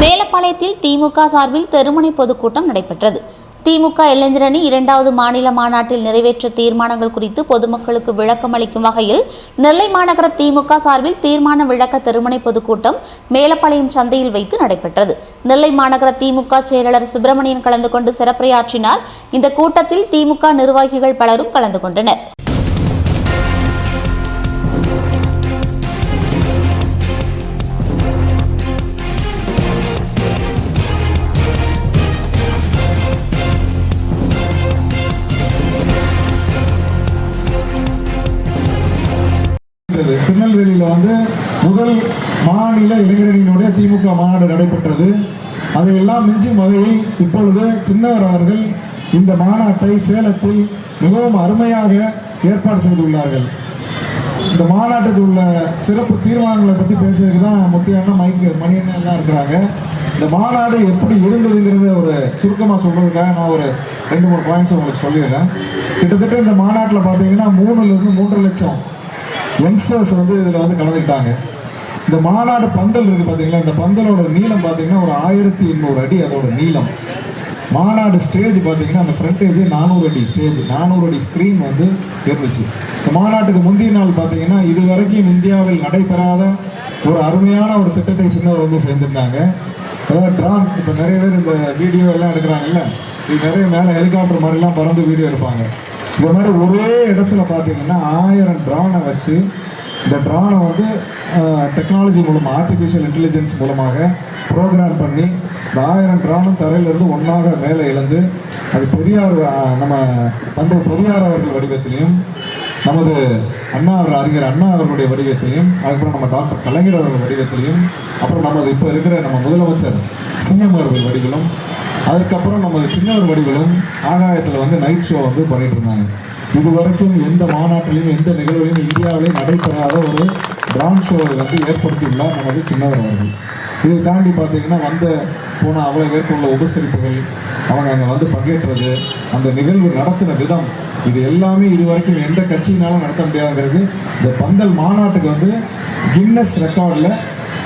மேலப்பாளையத்தில் திமுக சார்பில் தெருமுனை பொதுக்கூட்டம் நடைபெற்றது. திமுக இளைஞரணி இரண்டாவது மாநில மாநாட்டில் நிறைவேற்ற தீர்மானங்கள் குறித்து பொதுமக்களுக்கு விளக்கம் அளிக்கும் வகையில் நெல்லை மாநகர திமுக சார்பில் தீர்மான விளக்க தெருமனை பொதுக்கூட்டம் மேலப்பாளையம் சந்தையில் வைத்து நடைபெற்றது. நெல்லை மாநகர திமுக செயலாளர் சுப்பிரமணியன் கலந்து கொண்டு சிறப்புரையாற்றினார். இந்த கூட்டத்தில் திமுக நிர்வாகிகள் பலரும் கலந்து கொண்டனர். மாநில திமுக மாநாடு நடைபெற்றது. அதையெல்லாம் மிஞ்சும் வகையில் இப்பொழுது சின்னவர் அவர்கள் இந்த மாநாட்டை சேலத்தில் மிகவும் அருமையாக ஏற்பாடு செய்துள்ளார்கள். இந்த மாநாட்டத்தில் உள்ள சிறப்பு தீர்மானங்களை பற்றி பேசுறதுக்கு தான் முத்தியான மைக்கு மணி எல்லாம் இருக்கிறாங்க. இந்த மாநாடு எப்படி இருந்ததுங்கிறத ஒரு சுருக்கமாக சொல்றதுக்காக நான் ஒரு ரெண்டு மூணு பாயிண்ட்ஸ் உங்களுக்கு சொல்லிடுறேன். கிட்டத்தட்ட இந்த மாநாட்டில் பார்த்தீங்கன்னா மூணுலேருந்து மூன்றரை லட்சம் யங்ஸ்டர்ஸ் வந்து இதில் வந்து கலந்துக்கிட்டாங்க. இந்த மாநாடு பந்தல் இருக்கு பார்த்தீங்களா இந்த பந்தலோட நீளம் பார்த்தீங்கன்னா ஒரு ஆயிரத்தி எண்ணூறு அடி அதோட நீளம். மாநாடு ஸ்டேஜ் பார்த்தீங்கன்னா அந்த ஃப்ரண்டேஜ் நானூறு அடி ஸ்டேஜ் நானூறு அடி ஸ்க்ரீன் வந்து இருந்துச்சு. இந்த மாநாட்டுக்கு முந்தைய நாள் பார்த்தீங்கன்னா இது வரைக்கும் இந்தியாவில் நடைபெறாத ஒரு அருமையான ஒரு திட்டத்தை சின்னவர் வந்து செஞ்சிருந்தாங்க அதாவது ட்ரான் இப்போ நிறைய பேர் இந்த வீடியோ எல்லாம் எடுக்கிறாங்கல்ல? இது நிறைய மேலே ஹெலிகாப்டர் மாதிரிலாம் பறந்து வீடியோ எடுப்பாங்க. இந்த மாதிரி ஒரே இடத்துல பார்த்தீங்கன்னா ஆயிரம் ட்ரானை வச்சு இந்த ட்ரானை வந்து டெக்னாலஜி மூலமாக ஆர்டிஃபிஷியல் இன்டெலிஜென்ஸ் மூலமாக ப்ரோக்ராம் பண்ணி இந்த ஆயிரம் ட்ரானும் தரையிலிருந்து ஒன்றாக மேலே இழந்து அது பெரியார் நம்ம தந்தை பெரியார் அவர்கள் வடிவத்திலையும் நமது அண்ணா அவர் அறிஞர் அண்ணா அவர்களுடைய வடிவத்திலையும் அதுக்கப்புறம் நம்ம டாக்டர் கலைஞர் அவர்கள் வடிவத்திலையும் அப்புறம் நமது இப்போ இருக்கிற நம்ம முதலமைச்சர் சிங்கம் அவர்கள் வடிவிலும் அதுக்கப்புறம் நமது சின்னவர் வடிவிலும் ஆகாயத்தில் வந்து நைட் ஷோ வந்து பண்ணிட்டு இருந்தாங்க. இதுவரைக்கும் எந்த மாநாட்டிலையும் எந்த நிகழ்விலும் இந்தியாவிலையும் நடைபெறாத ஒரு பிராண்ட் ஷோவை வந்து ஏற்படுத்தியுள்ளார் நமது சின்னவர் அவர்கள். இதை தாண்டி பார்த்தீங்கன்னா வந்த போன அவ்வளோ பேருக்கு உபசரிப்புகள் அவங்க அங்கே வந்து பங்கேற்றது அந்த நிகழ்வு நடத்தின விதம் இது எல்லாமே இது வரைக்கும் எந்த கட்சியினாலும் நடத்த முடியாதுங்கிறது இந்த பந்தல் மாநாட்டுக்கு வந்து கின்னஸ் ரெக்கார்டில்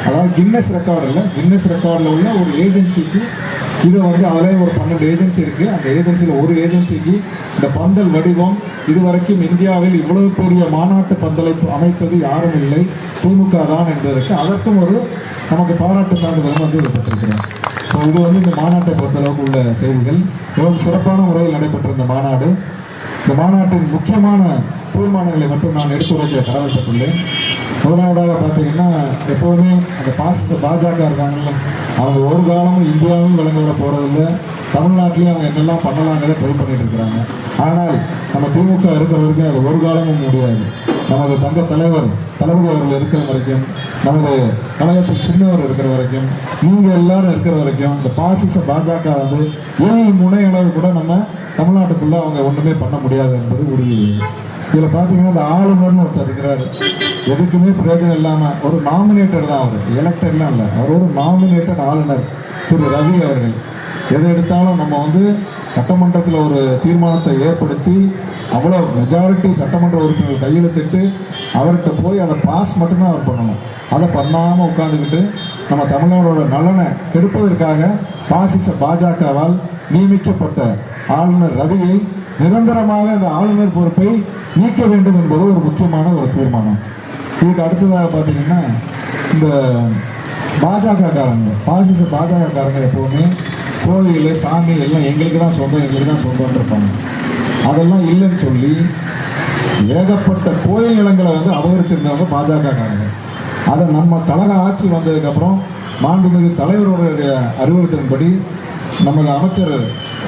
அதாவது கின்னஸ் ரெக்கார்டு இல்லை. கின்னஸ் ரெக்கார்டில் உள்ள ஒரு ஏஜென்சிக்கு இதை வந்து அதிலே ஒரு பன்னெண்டு ஏஜென்சி இருக்குது அந்த ஏஜென்சியில் ஒரு ஏஜென்சிக்கு இந்த பந்தல் வடிவம் இதுவரைக்கும் இந்தியாவில் இவ்வளவு பெரிய மாநாட்டு பந்தலை அமைத்தது யாரும் இல்லை. திமுக தான் என்பதற்கு அதற்கும் ஒரு நமக்கு பாராட்டு சான்றிதழும் வந்து இது பெற்றிருக்கிறோம் ஸோ இது வந்து இந்த மாநாட்டை பொறுத்தளவுக்கு உள்ள செய்திகள். மிகவும் சிறப்பான முறையில் நடைபெற்ற இந்த மாநாடு. இந்த மாநாட்டின் முக்கியமான தீர்மானங்களை மட்டும் நான் எடுத்துரைக்க கடமைப்பட்டுள்ளேன். முதலாவதாக பார்த்தீங்கன்னா எப்போவுமே அந்த பாசிச பாஜக இருக்காங்கல்ல அவங்க ஒரு காலமும் இந்தியாவும் விளங்க விட போகிறதில்ல தமிழ்நாட்டிலையும் அவங்க என்னெல்லாம் பண்ணலாங்கிறத ட்ரை பண்ணிட்டு இருக்கிறாங்க. ஆனால் நம்ம திமுக இருக்கிற வரைக்கும் அது ஒரு காலமும் முடியாது. நமது தங்க தலைவர் தளபதி அவர்கள் இருக்கிற வரைக்கும் நமது கழகத்தில் சின்னவர் இருக்கிற வரைக்கும் நீங்கள் எல்லாரும் இருக்கிற வரைக்கும் இந்த பாசிச பாஜக வந்து ஏழு முனையளவு கூட நம்ம தமிழ்நாட்டுக்குள்ள அவங்க ஒன்றுமே பண்ண முடியாது என்பது உறுதி. இதில் பார்த்தீங்கன்னா இந்த ஆளுநர்னு ஒருத்தர் இருக்கிறாரு. எதுக்குமே பிரயோஜனம் இல்லாமல் ஒரு நாமினேட்டட் தான் அவர். எலெக்டட்லாம் இல்லை. அவர் ஒரு நாமினேட்டட் ஆளுநர். திரு ரவி அவர்கள். எது எடுத்தாலும் நம்ம வந்து சட்டமன்றத்தில் ஒரு தீர்மானத்தை ஏற்படுத்தி அவ்வளோ மெஜாரிட்டி சட்டமன்ற உறுப்பினர்கள் கையெழுத்திட்டு அவர்கிட்ட போய் அதை பாஸ் மட்டும்தான் அவர் பண்ணணும். அதை பண்ணாமல் உட்காந்துக்கிட்டு நம்ம தமிழ்நாடோட நலனை கெடுப்பதற்காக பாசிச பாஜகவால் நியமிக்கப்பட்ட ஆளுநர் ரவியை நிரந்தரமாக அந்த ஆளுநர் பொறுப்பை நீக்க வேண்டும் என்பது ஒரு முக்கியமான ஒரு தீர்மானம். இதுக்கு அடுத்ததாக பார்த்தீங்கன்னா இந்த பாஜகக்காரங்க பாசிச பாஜக காரங்க எப்போவுமே கோவில் சாமி எல்லாம் எங்களுக்கு தான் சொந்தம் எங்களுக்கு தான் சொந்தம்னு இருப்பாங்க. அதெல்லாம் இல்லைன்னு சொல்லி ஏகப்பட்ட கோயில் நிலங்களை வந்து அபகரிச்சிருந்தவங்க பாஜக காரங்க அதை நம்ம கழக ஆட்சி வந்ததுக்கப்புறம் மாண்புமிகு தலைவருடைய அறிவுறுத்தலின்படி நமது அமைச்சர்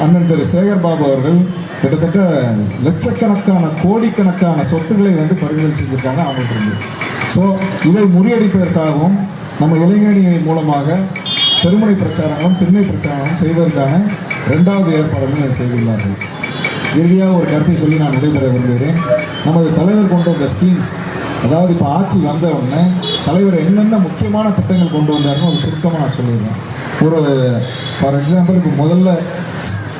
அண்ணன் திரு சேகர் பாபு அவர்கள் கிட்டத்தட்ட லட்சக்கணக்கான கோடிக்கணக்கான சொத்துக்களை வந்து பறிமுதல் செஞ்சிருக்காங்க அவங்களுக்கு இருந்து. ஸோ இதை முறியடிப்பதற்காகவும் நம்ம இளைஞரணி மூலமாக பெருமுனை பிரச்சாரங்களும் திருமண பிரச்சாரங்களும் செய்வதற்கான இரண்டாவது ஏற்பாடுகளும் செய்துள்ளார்கள். இறுதியாக ஒரு கருத்தை சொல்லி நான் நடைபெற விரும்புகிறேன். நமது தலைவர் கொண்டு வந்த ஸ்கீம்ஸ் அதாவது இப்போ ஆட்சி வந்த உடனே தலைவர் என்னென்ன முக்கியமான திட்டங்கள் கொண்டு வந்தாருன்னு ஒரு சுருக்கமாக நான் சொல்லிடுறேன். ஒரு ஃபார் எக்ஸாம்பிள் இப்போ முதல்ல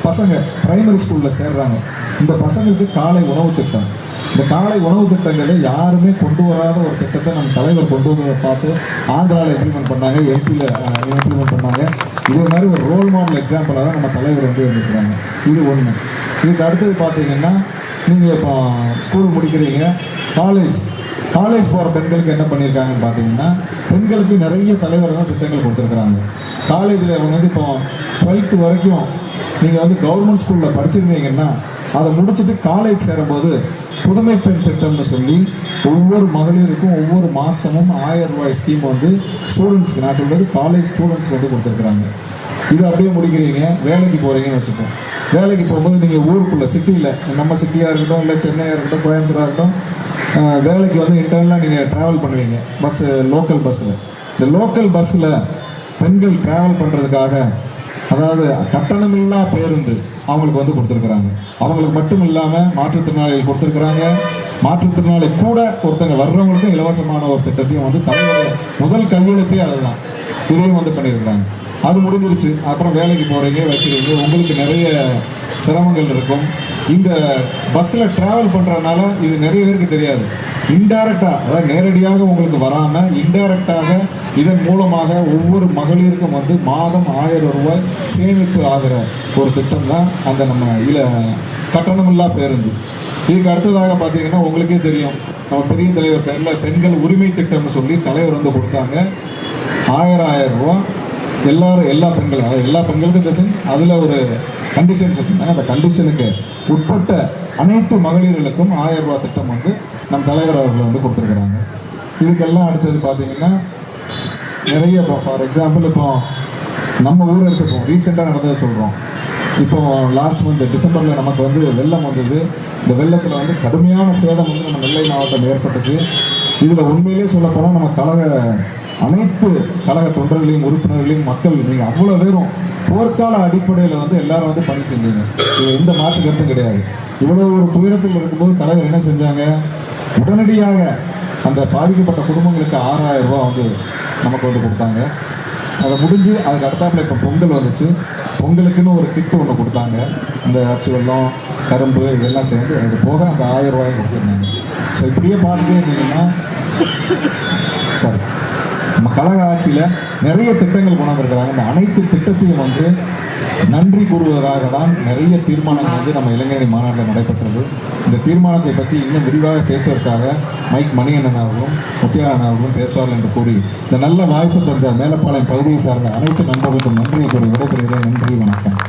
பசங்க பிரைமரி ஸ்கூலில் சேர்றாங்க. இந்த பசங்களுக்கு காலை உணவு திட்டம். இந்த காலை உணவு திட்டங்களை யாருமே கொண்டு வராத ஒரு திட்டத்தை நம்ம தலைவர் கொண்டு வந்ததை பார்த்து ஆந்திராவில் இம்ப்ளிமெண்ட் பண்ணாங்க எம்பியில் இம்ப்ளிமெண்ட் பண்ணாங்க. இதே மாதிரி ஒரு ரோல் மாடல் எக்ஸாம்பிளாக தான் நம்ம தலைவர் வந்து இருந்துக்கிறாங்க இது ஒன்று இதுக்கு அடுத்தது பார்த்தீங்கன்னா நீங்கள் இப்போ ஸ்கூல் முடிக்கிறீங்க. காலேஜ் காலேஜ் போகிற பெண்களுக்கு என்ன பண்ணியிருக்காங்கன்னு பார்த்தீங்கன்னா பெண்களுக்கு நிறைய தலைவர் தான் திட்டங்கள் கொடுத்துருக்குறாங்க. காலேஜில் அவங்க வந்து இப்போ டுவெல்த்து வரைக்கும் நீங்கள் வந்து கவர்மெண்ட் ஸ்கூலில் படிச்சிருந்தீங்கன்னா அதை முடிச்சுட்டு காலேஜ் சேரும்போது புதுமை பெண் திட்டம்னு சொல்லி ஒவ்வொரு மகளிருக்கும் ஒவ்வொரு மாதமும் ஆயிரம் ரூபாய் ஸ்கீம் வந்து ஸ்டூடெண்ட்ஸ்க்கு நான் சொல்கிறது காலேஜ் ஸ்டூடெண்ட்ஸ்க்கு வந்து கொடுத்துருக்குறாங்க. இது அப்படியே முடிக்கிறீங்க வேலைக்கு போகிறீங்கன்னு வச்சுக்கோங்க வேலைக்கு போகும்போது நீங்கள் ஊருக்குள்ளே சிட்டியில் நம்ம சிட்டியாக இருக்கட்டும் இல்லை சென்னையாக இருக்கட்டும் கோயம்புத்தூராக இருக்கட்டும் வேலைக்கு வந்து இன்டர்னலாக நீங்கள் ட்ராவல் பண்ணுவீங்க. பஸ்ஸு லோக்கல் பஸ்ஸில் இந்த லோக்கல் பஸ்ஸில் பெண்கள் ட்ராவல் பண்ணுறதுக்காக அதாவது கட்டணமில்லா பேருந்து அவங்களுக்கு வந்து கொடுத்துருக்குறாங்க. அவங்களுக்கு மட்டும் இல்லாமல் மாற்றுத்திறனாளிகள் கொடுத்துருக்குறாங்க. மாற்றுத்திறனாளி கூட ஒருத்தங்க வர்றவங்களுக்கும் இலவசமான ஒரு திட்டத்தையும் வந்து தலைவர் முதல் கையெழுத்தே அதுதான். இதையும் வந்து பண்ணியிருக்கிறாங்க. அது முடிஞ்சிருச்சு. அப்புறம் வேலைக்கு போகிறீங்க வைக்கிறீங்க. உங்களுக்கு நிறைய சிரமங்கள் இருக்கும். இந்த பஸ்ஸில் ட்ராவல் பண்ணுறதுனால இது நிறைய பேருக்கு தெரியாது. இன்டைரக்டாக அதாவது நேரடியாக உங்களுக்கு வராமல் இன்டைரக்டாக இதன் மூலமாக ஒவ்வொரு மகளிருக்கும் வந்து மாதம் ஆயிரம் ரூபாய் சேமிப்பு ஆகிற ஒரு திட்டம் தான் அந்த நம்ம இல கட்டணமில்லா பேருந்து. இதுக்கு அடுத்ததாக பார்த்தீங்கன்னா உங்களுக்கே தெரியும். நம்ம பெரிய தலைவர் பேரில் பெண்கள் உரிமை திட்டம்னு சொல்லி தலைவர் வந்து கொடுத்தாங்க. ஆயிரம் ஆயிரம் ரூபா எல்லாரும் எல்லா பெண்கள் அதாவது எல்லா பெண்களுக்கும் இந்த அதில் ஒரு கண்டிஷன்ஸ் வச்சுருந்தாங்க அந்த கண்டிஷனுக்கு உட்பட்ட அனைத்து மகளிர்களுக்கும் ஆயிரம் ரூபா திட்டம் வந்து நம் தலைவர் அவர்கள் வந்து கொடுத்துருக்குறாங்க. இதுக்கெல்லாம் அடுத்தது பார்த்தீங்கன்னா நிறைய இப்போ ஃபார் எக்ஸாம்பிள் இப்போ நம்ம ஊர் எடுத்துப்போம் ரீசெண்டாக நடந்ததை சொல்கிறோம் இப்போ uh, லாஸ்ட் மந்த் டிசம்பரில் நமக்கு வந்து வெள்ளம் வந்தது. இந்த வெள்ளத்தில் வந்து கடுமையான சேதம் வந்து நம்ம நெல்லை மாவட்டம் ஏற்பட்டது. இதில் உண்மையிலே சொல்லப்போனால் நம்ம கழக அனைத்து கழக தொண்டர்களையும் உறுப்பினர்களையும் மக்கள் நீங்கள் அவ்வளோ பேரும் போர்க்கால அடிப்படையில் வந்து எல்லாரும் வந்து பணி செஞ்சீங்க. இது எந்த மாற்று கருத்தும் கிடையாது. இவ்வளோ ஒரு துயரத்தில் இருக்கும்போது தலைவர் என்ன செஞ்சாங்க? உடனடியாக அந்த பாதிக்கப்பட்ட குடும்பங்களுக்கு ஆறாயிரம் ரூபா வந்து நமக்கு வந்து கொடுத்தாங்க. அதை முடிஞ்சு அதுக்கு அடுத்தாப்புல இப்போ பொங்கல் வந்துச்சு. பொங்கலுக்குன்னு ஒரு கிட்டு ஒன்று கொடுத்தாங்க. இந்த அச்சு வெள்ளம் கரும்பு இதெல்லாம் சேர்ந்து அது போக அந்த ஆயிரம் ரூபாய் கொடுத்துருந்தாங்க. ஸோ இப்படியே பார்த்துட்டே இருந்தீங்கன்னா சாரி நம்ம கழக ஆட்சியில் நிறைய திட்டங்கள் கொண்டு வந்திருக்கிறாங்க. இந்த அனைத்து திட்டத்தையும் வந்து நன்றி கூறுவதாக தான் நிறைய தீர்மானங்கள் வந்து நம்ம இளைஞரணி மாநாட்டில் நடைபெற்றது. இந்த தீர்மானத்தை பற்றி இன்னும் விரிவாக பேசுவதற்காக மைக் மணிகண்டன் அவர்களும் முத்தியாரன் அவர்களும் பேசுவார்கள் என்று கூறி இந்த நல்ல வாய்ப்பு தந்த மேலப்பாளையம் பகுதியை சார்ந்த அனைத்து நண்பர்களுக்கும் நன்றியை கூறி விடைபெறுகிறேன். நன்றி வணக்கம்.